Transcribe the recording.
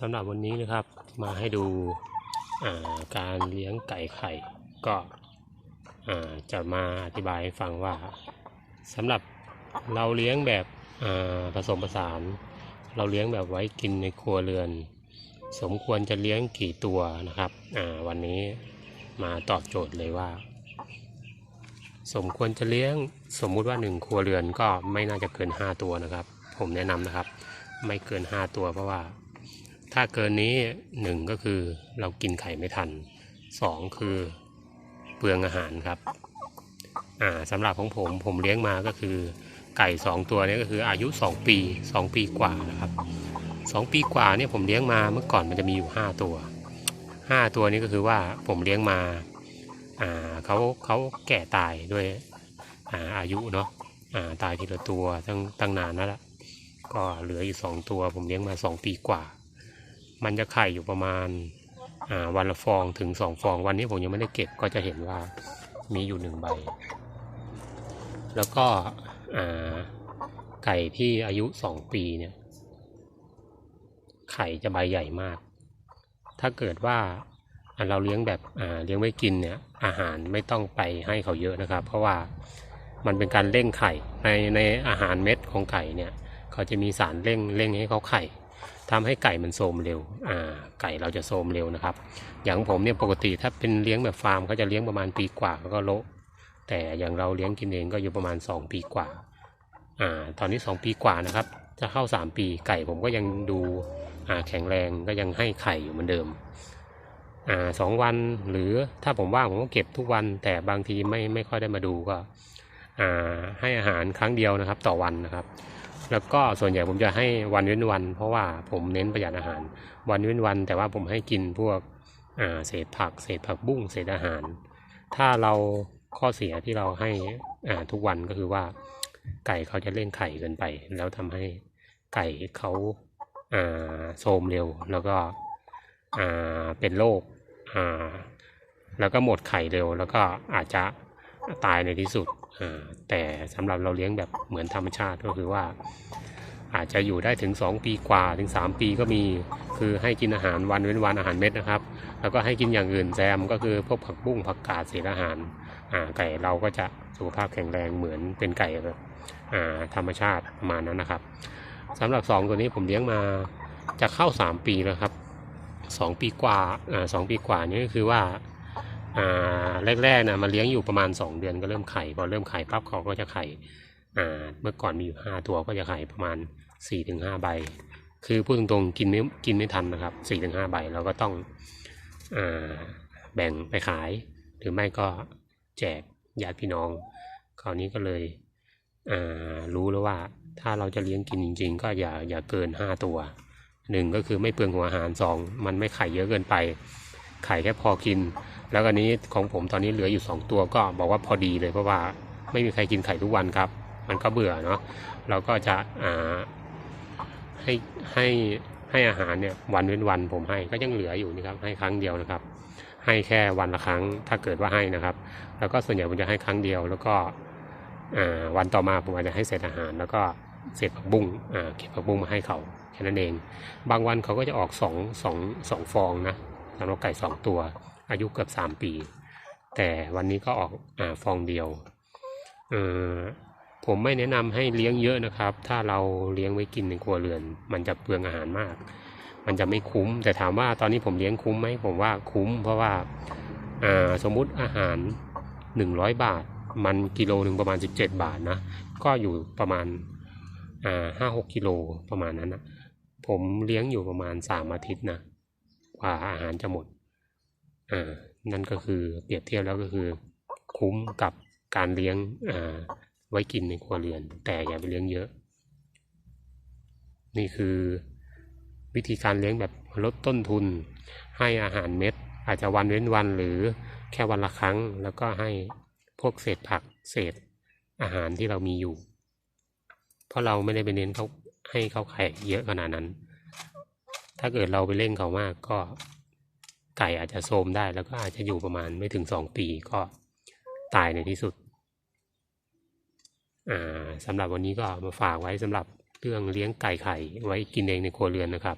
สำหรับวันนี้นะครับมาให้ดูการเลี้ยงไก่ไข่ก็จะมาอธิบายให้ฟังว่าสำหรับเราเลี้ยงแบบผสมผสาน เราเลี้ยงแบบไว้กินในครัวเรือน สมควรจะเลี้ยงกี่ตัวนะครับวันนี้มาตอบโจทย์เลยว่า สมควรจะเลี้ยงสมมุติว่าหนึ่งครัวเรือนก็ไม่น่าจะเกิน 5 ตัวนะครับ ผมแนะนำนะครับ ไม่เกิน 5 ตัวเพราะว่า ถ้าเกินนี้หนึ่งก็คือเรากินไข่ไม่ทันสองคือเปลืองอาหารครับ อ่าสำหรับของผมผมเลี้ยงมาก็คือไก่สองตัวนี้ก็คืออายุ2ปี2ปีกว่านะครับสองปีกว่าเนี่ยผมเลี้ยงมาเมื่อก่อนมันจะมีอยู่5ตัว5ตัวนี้ก็คือว่าผมเลี้ยงมาอ่าเขาเขาแก่ตายด้วยอ่าอายุเนาะอ่าตายทีละตัวตั้งตั้งนานแล้วละก็เหลืออยู่สองตัวผมเลี้ยงมาสองปีกว่า มันจะไข่อยู่ประมาณาวันละฟองถึงสองฟอง วันนี้ผมยังไม่ได้เก็บก็จะเห็นว่ามีอยู่หนึ่งใบ แล้วก็ไก่ที่อายุสองปีเนี่ยไข่จะใบใหญ่มาก ถ้าเกิดว่าเราเลี้ยงแบบเลี้ยงไว้กินเนี่ยอาหารไม่ต้องไปให้เขาเยอะนะครับ เพราะว่ามันเป็นการเร่งไข่ในในอาหารเม็ดของไก่เนี่ยเขาจะมีสารเร่งเร่งให้เขาไข่ ทำให้ไก่มันโทรมเร็ว อ่า ไก่เราจะโทรมเร็วนะครับ อย่างผมเนี่ยปกติถ้าเป็นเลี้ยงแบบฟาร์มเขาจะเลี้ยงประมาณปีกว่าก็โละแต่อย่างเราเลี้ยงกินเองก็อยู่ประมาณ 2 ปีกว่า อ่า ตอนนี้ 2 ปีกว่านะครับ จะเข้า 3 ปีไก่ผมก็ยังดู อ่า แข็งแรงก็ยังให้ไข่อยู่เหมือนเดิม อ่าสองวันหรือถ้าผมว่างผมก็เก็บทุกวัน แต่บางทีไม่ไม่ค่อยได้มาดูก็ อ่า ให้อาหารครั้งเดียวนะครับ ต่อวันนะครับ แล้วก็ส่วนใหญ่ผมจะให้วันเว้นวัน เพราะว่าผมเน้นประหยัดอาหาร วันเว้นวัน แต่ว่าผมให้กินพวกเศษผัก เศษผักบุ้งเศษอาหาร ถ้าเราข้อเสียที่เราให้ทุกวันก็คือว่าไก่เขาจะเล่นไข่เกินไป แล้วทำให้ไก่เขาโทรมเร็ว แล้วก็เป็นโรคแล้วก็หมดไข่เร็ว แล้วก็อาจจะตายในที่สุด แต่สำหรับเราเลี้ยงแบบเหมือนธรรมชาติก็คือว่า อาจจะอยู่ได้ถึง 2 ปีกว่าถึง 3 ปีก็มีคือให้กินอาหารวันเว้นวันอาหารเม็ดนะครับ แล้วก็ให้กินอย่างอื่นแซมก็คือพวกผักบุ้งผักกาดเศษอาหารอ่าไก่เราก็จะสุขภาพแข็งแรงเหมือนเป็นไก่แบบธรรมชาติประมาณนั้นนะครับสำหรับ 2 ตัวนี้ผมเลี้ยงมาจะเข้า 3 ปีแล้วครับ 2 ปีกว่าสองปีกว่านี่ก็คือว่า แรกๆนะมาเลี้ยงอยู่ประมาณ 2 เดือนก็เริ่มไข่พอเริ่มไข่ปั๊บเขาก็จะไข่เมื่อก่อนมีอยู่5ตัวก็จะไข่ประมาณ 4-5 ใบ คือพูดตรงๆกินไม่กินไม่ทันนะครับ 4-5 ใบเราก็ต้องอแบ่งไปขาย หรือไม่ก็แจกญาติพี่น้อง คราวนี้ก็เลยรู้แล้วว่าถ้าเราจะเลี้ยงกินจริง ๆ ก็อย่าอย่าเกิน 5 ตัวหนึ่งก็คือไม่เปลืองหัวอาหารสองมันไม่ไข่เยอะเกินไป ไข่แค่พอกิน แล้วอันนี้ของผมตอนนี้เหลืออยู่ 2 ตัวก็บอกว่าพอดีเลยเพราะว่าไม่มีใครกินไข่ทุกวันครับ มันก็เบื่อเนาะเราก็จะให้ให้ให้อาหารเนี่ยวันเว้นวันผมให้ก็ยังเหลืออยู่นะครับให้ครั้งเดียวนะครับ ให้แค่วันละครั้งถ้าเกิดว่าให้นะครับ แล้วก็ส่วนใหญ่ผมจะให้ครั้งเดียว แล้วก็วันต่อมาผมอาจจะให้เศษอาหาร แล้วก็เศษผักบุ้งเก็บผักบุ้งมาให้เขาแค่นั้นเอง บางวันเขาก็จะออกสองสองสองฟองนะ สำหรับไก่สองตัว อายุเกือบสามปี แต่วันนี้ก็ออกอฟองเดียวผมไม่แนะนำให้เลี้ยงเยอะนะครับ ถ้าเราเลี้ยงไว้กินในครัวเรือน มันจะเปลืองอาหารมาก มันจะไม่คุ้ม แต่ถามว่าตอนนี้ผมเลี้ยงคุ้มไหมผมว่าคุ้ม เพราะว่าสมมุติอาหาร 100 บาท มันกิโลหนึ่งประมาณ 17 บาทนะ ก็อยู่ประมาณห้าหกกิโลประมาณนั้นนะผมเลี้ยงอยู่ประมาณ 3 อาทิตย์นะ กว่าอาหารจะหมด อ่า นั่นก็คือเปรียบเทียบแล้วก็คือ คุ้มกับการเลี้ยงอ่าไว้กินในครัวเรือน แต่อย่าไปเลี้ยงเยอะ นี่คือวิธีการเลี้ยงแบบลดต้นทุน ให้อาหารเม็ด อาจจะวันเว้นวันหรือแค่วันละครั้ง แล้วก็ให้พวกเศษผักเศษอาหารที่เรามีอยู่ เพราะเราไม่ได้ไปเน้นเขาให้เขาไข่เยอะขนาดนั้น ถ้าเกิดเราไปเล่นเขามากก็ไก่อาจจะโทมได้แล้วก็อาจจะอยู่ประมาณไม่ถึงสองปีก็ตายในที่สุดอ่าสำหรับวันนี้ก็มาฝากไว้สำหรับเรื่องเลี้ยงไก่ไข่ไว้กินเองในครัวเรือนนะครับ